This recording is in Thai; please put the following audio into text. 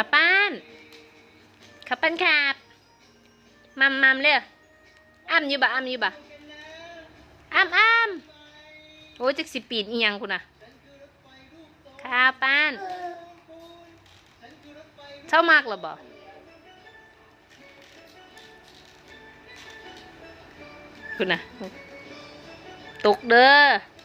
ขับป้นขับป้นครับมัมมัมเร็อ้ำอยู่บ่อ้ำอยู่บ่อ้ำอ้ำโอ้ยจักสิปีนอีหยังคุณน่ะขับปั้นเช้ามากหรอบ่คุณน่ะตกเด้อ